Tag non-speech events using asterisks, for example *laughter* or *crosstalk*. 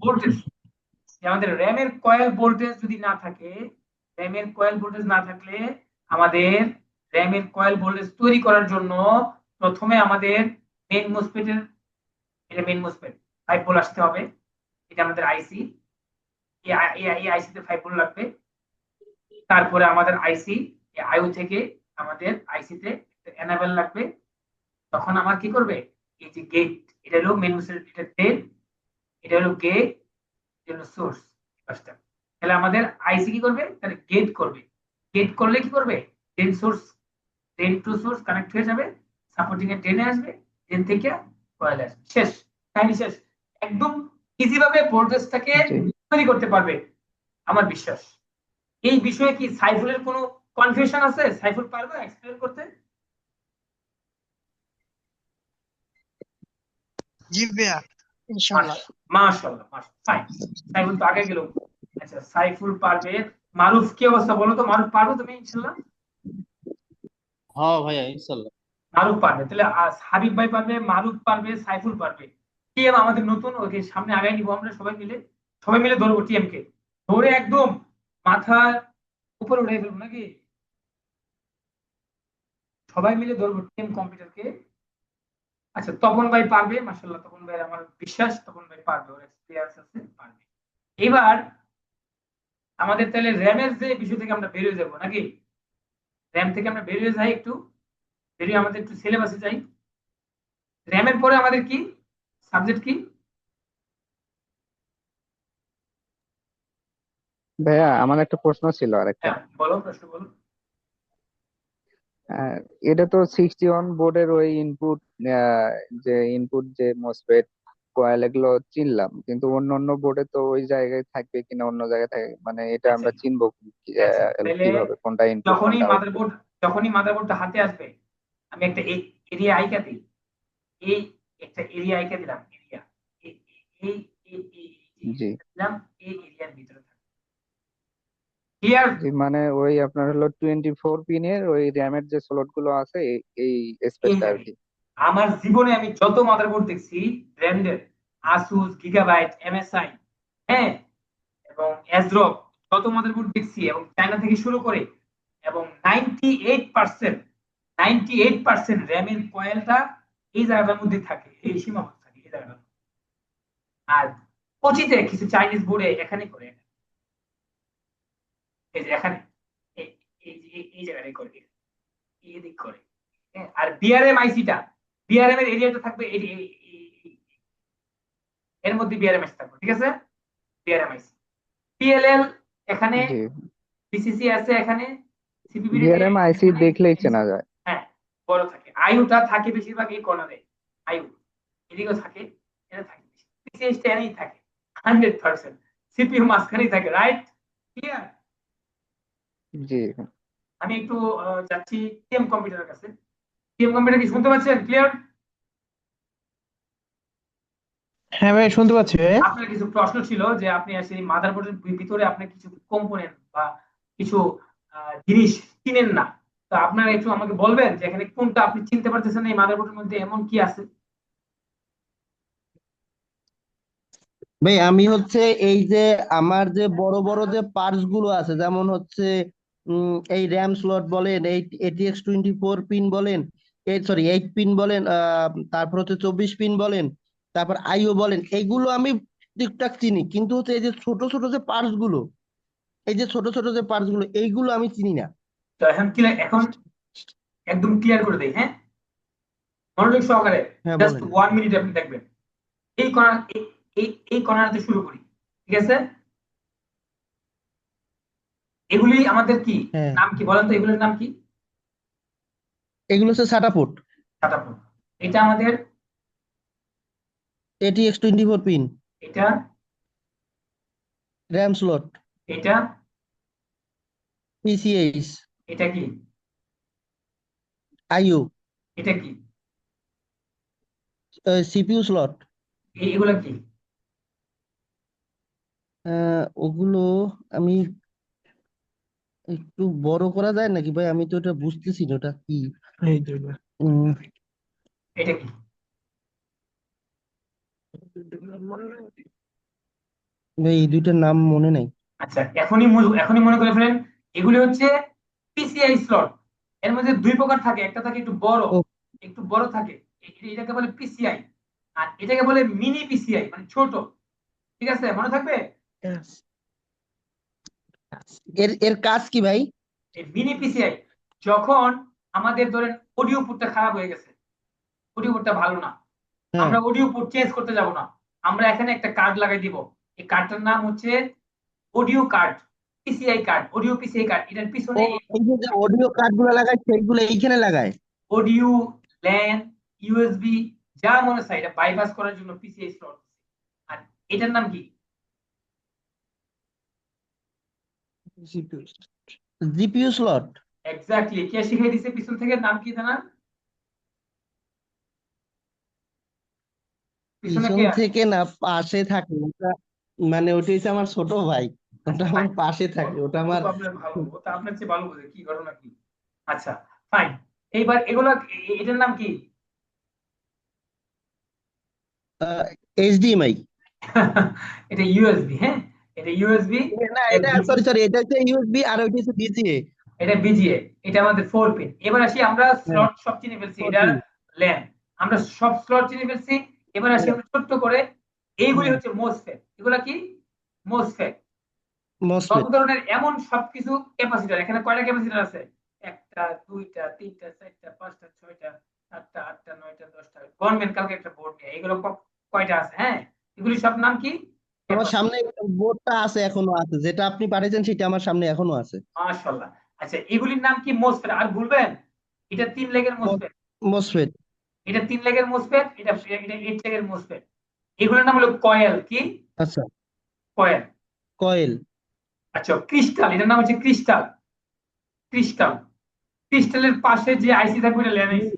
Voltage আমাদের র্যামের coil voltage যদি না থাকে, র্যামের কয়েল ভোল্টেজ না থাকলে আমাদের র্যামের কয়েল ভোল্টেজ তৈরি করার জন্য প্রথমে আমাদের মেন মোসফেটের এটা মেন মোসফেট ফাইভ ভোল্ট আসতে হবে। এটা আমাদের আইসি এই আইসিতে ফাইভ ভোল্ট লাগবে। তারপরে আমাদের আইসি আয়ু থেকে আমাদের আইসি আইসিতে এনাবেল লাগবে। তখন আমার কি করবে? এই যে গেট এটা হলো মেন এটা ড্রেন এটা হলো গেট এটা হলো সোর্স ফার্স্টটা তাহলে আমাদের আইসি কি করবে? তাহলে গেট করবে। গেট করলে কি করবে? Drain source drain to source connect হয়ে যাবে সাপোর্টিং এর ড্রেনে আসবে ড্রেন থেকে কয়েল আসবে। শেষ। কাহিনী শেষ। একদম ইজি ভাবে ভোল্টেজটাকে তৈরি করতে পারবে আমার বিশ্বাস। এই বিষয়ে কি সাইফুলের কোনো কনফিউশন আছে? সাইফুল পারবে এক্সপ্লেন করতে? জি ভাইয়া। ইনশাআল্লাহ। মাশাআল্লাহ মাশাআল্লাহ ফাইন। সাইফুল তো আগে গেল। আচ্ছা সাইফুল পারবে। মারুফ কি অবস্থা বলো তো? মারুফ পারবে তুমি ইনশাআল্লাহ? হ্যাঁ ভাইয়া মারুফ পারবে। তাহলে হাবিব ভাই পারবে মারুফ পারবে সাইফুল পারবে। টিএম আমাদের নতুন ওকে সামনে আগাই নিব আমরা সবাই মিলে। সবাই মিলে ধরবো টিএম কে ধরে একদম মাথার উপরে উঠে ফেলব নাকি? সবাই মিলে ধরবো টিএম কম্পিউটারকে। আচ্ছা তপন ভাই পারবে? মাসাল্লাহ তপন ভাই আমার বিশ্বাস তপন ভাই পারবে ওর এক্সপিরিয়েন্স আছে পারবে। এবার আমাদের তাহলে র্যামের যে বিষয় থেকে আমরা বেরিয়ে যাব নাকি? র্যাম থেকে আমরা বেরিয়ে যাই একটু বেরিয়ে আমাদের একটু সিলেবাসে যাই। র্যামের পরে আমাদের কি? সাবজেক্ট কি? ভাইয়া আমার একটা প্রশ্ন ছিল আরেকটা। হ্যাঁ বলো প্রশ্ন বলো। এটা তো সিক্সটি ওয়ান বোর্ডের ওই ইনপুট যে ইনপুট যে মসফেট কয়েল এগুলো চিনলাম। কিন্তু অন্য অন্য বোর্ডে তো ওই জায়গায় থাকবে কিনা অন্য জায়গায় থাকে মানে এটা আমরা আচ্ছা। চিনবো কীভাবে কোনটা ইনপুট যখনই মাদারবোর্ড যখনই মাদারবোর্ডটা হাতে আসবে আমি একটা এরিয়া আইকা দিই। এই একটা এরিয়া আইকা দিলাম এরিয়া এই এই এই এই জি। দিলাম এই ক্লিয়ার জি মানে ওই আপনার হলো টোয়েন্টি ফোর পিনের ওই র্যামের যে স্লটগুলো আছে এই- এই স্পেসটা আর কি আমার জীবনে আমি যত মাদারবোর্ড দেখছি ব্র্যান্ডের আসুস গিগাবাইট এমএসআই হ্যাঁ এবং এজরক যত মাদারবোর্ড দেখছি এবং চায়না থেকে শুরু করে এবং ninety eight percent ninety eight percent র্যামের কয়েলটা এই জায়গাটার মধ্যে থাকে এই সীমাবদ্ধ থাকে এই জায়গাটা আর পচিতে কিছু চাইনিজ বোর্ডে এখানে করে এই যে এখানে এই করে করে। হ্যাঁ, আর বিআরএম আইসিটা বিআরএম এর এরিয়াটা থাকবে এই এই- এই- এই- এর মধ্যে বিআরএম আইসি থাকবে ঠিক আছে? বিআরএম আইসি পিএলএল এখানে জি। পিসিসি আছে এখানে সিপিবি ডিআরএম আইসি দেখলেই চেনা যায়। হ্যাঁ বড় থাকে। আয়ুটা থাকে বেশিরভাগ এই কর্নারে আয়ু এদিকেও থাকে এটা থাকে পিসিএস টা এনেই থাকে হান্ড্রেড পার্সেন্ট সিপিইউ মাঝখানেই থাকে রাইট ক্লিয়ার জি আমি একটু আহ, যাচ্ছি টিএম কম্পিউটারের কাছে। টিএম কম্পিউটার কি শুনতে পাচ্ছেন? ক্লিয়ার হ্যাঁ ভাই শুনতে পাচ্ছি আপনার কিছু প্রশ্ন ছিল যে আপনি সেই মাদারবোর্ডের ভিতরে আপনার কিছু কম্পোনেন্ট বা কিছু আহ, জিনিস চিনেন না। তো আপনারা একটু আমাকে বলবেন যে এখানে কোনটা আপনি চিনতে পারতেছেন এই মাদারবোর্ডের মধ্যে এমন কি আছে? ভাই আমি হচ্ছে এই যে আমার যে বড় বড় যে পার্টসগুলো আছে যেমন হচ্ছে এই র্যাম স্লট বলেন এই এটিএক্স টোয়েন্টি ফোর পিন বলেন এই সরি এইট পিন বলেন তারপর হচ্ছে চব্বিশ পিন বলেন তারপর আইও বলেন এইগুলো আমি ঠিকঠাক চিনি কিন্তু হচ্ছে এই যে ছোট ছোট যে পার্টসগুলো এই যে ছোট ছোট যে পার্টসগুলো এইগুলো আমি চিনি না। তো এখন ক্লিয়ার এখন একদম ক্লিয়ার করে দেই হ্যাঁ? মনোযোগ সহকারে জাস্ট ওয়ান মিনিট আপনি দেখবেন। এই এই- এই এই শুরু করি ঠিক আছে? এগুলি আমাদের কি? হ্যাঁ। নাম কি? বলেন তো এগুলোর নাম কি? এগুলো হচ্ছে সাটা পোর্ট টাটাপুর এটা আমাদের এটিএক্স টোয়েন্টি ফোর পিন এটা র্যাম স্লট এটা পিসিএইচ এটা কি? আইও এটা কি? সিপিইউ স্লট এগুলো কি? ওগুলো আমি একটু বড় করা যায় নাকি? ভাই আমি তো এটা বুঝতেছি না ওটা কি? এটা। কি? ভাই এই দুইটার নাম মনে নাই। আচ্ছা এখনই এখনই মনে করে ফেলেন এগুলি হচ্ছে পিসিআই স্লট এর মধ্যে দুই প্রকার থাকে একটা থাকে একটু বড় একটু বড় থাকে। এটাকে বলে পিসিআই আর এটাকে বলে মিনি পিসিআই মানে ছোট। ঠিক আছে মনে থাকবে? এর এর কাজ কি ভাই? এই মিনি পিসিআই যখন আমাদের ধরেন অডিও পোর্টটা খারাপ হয়ে গেছে অডিও পোর্টটা ভালো না আমরা অডিও পোর্ট চেঞ্জ করতে যাব না আমরা এখানে একটা কার্ড লাগাই দিব এই কার্ডটার নাম হচ্ছে audio card PCI card audio PCI card এটার পিছনে অডিও কার্ডগুলো লাগায় সেইগুলো এইখানে লাগায়? অডিও ল্যান ইউএসবি যা মনে চাই এটা বাইপাস করার জন্য পিসিআই স্লট আর এটার নাম কি? জিপিইউ স্লট এক্স্যাক্টলি কে শিখিয়ে দিছে পিছন থেকে নাম কি জানা? পিছনে কে থেকে না পাশে থাকে। ওটা মানে ওটা হচ্ছে আমার ছোট ভাই। ওটা আমার পাশে থাকে। ওটা আমার ওটা আপনার চেয়ে ভালো বোঝে কি ঘটনা কি? আচ্ছা ফাইন এইবার এগুলো এটার নাম কি? এইচডিএমআই *laughs* এটা ইউএসবি হ্যাঁ? এটা ইউএসবি না এটা সরি সরি এটা হচ্ছে ইউএসবি আর ওইটা হচ্ছে বিজিএ এটা বিজিএ এটা আমাদের ফোর পিন এবার আসি আমরা স্লট সব চিনে ফেলছি এটা ল্যান আমরা সব স্লট চিনে ফেলছি এবার আসি আমরা ছোট্ট করে এইগুলি হচ্ছে মোসফেট এগুলা কি? মোসফেট সব ধরনের এমন সবকিছু ক্যাপাসিটর এখানে কয়টা ক্যাপাসিটর আছে? একটা দুইটা তিনটা চারটা পাঁচটা ছয়টা সাতটা আটটা নয়টা দশটা। গভর্নমেন্ট কালকে একটা বোর্ড নিয়ে এগুলো কয়টা আছে হ্যাঁ? এগুলি সব নাম কি? আমার সামনে বোর্ডটা আছে এখনও আছে। যেটা আপনি পাঠিয়েছেন সেটা আমার সামনে এখনও আছে। মাশাআল্লাহ। আচ্ছা এগুলির নাম কি মোসফেট? আর ভুলবেন? এটা তিন লেগের মোসফেট। মসফেট। এটা তিন লেগের মোসফেট এটা এটা এইট লেগের মোসফেট। এগুলোর নাম হলো কয়েল কি? আচ্ছা। কয়েল। কয়েল। আচ্ছা ক্রিস্টাল। এটার নাম হচ্ছে ক্রিস্টাল। ক্রিস্টাল। ক্রিস্টালের পাশে যে আইসি থাকবে এটা ল্যান আইসি।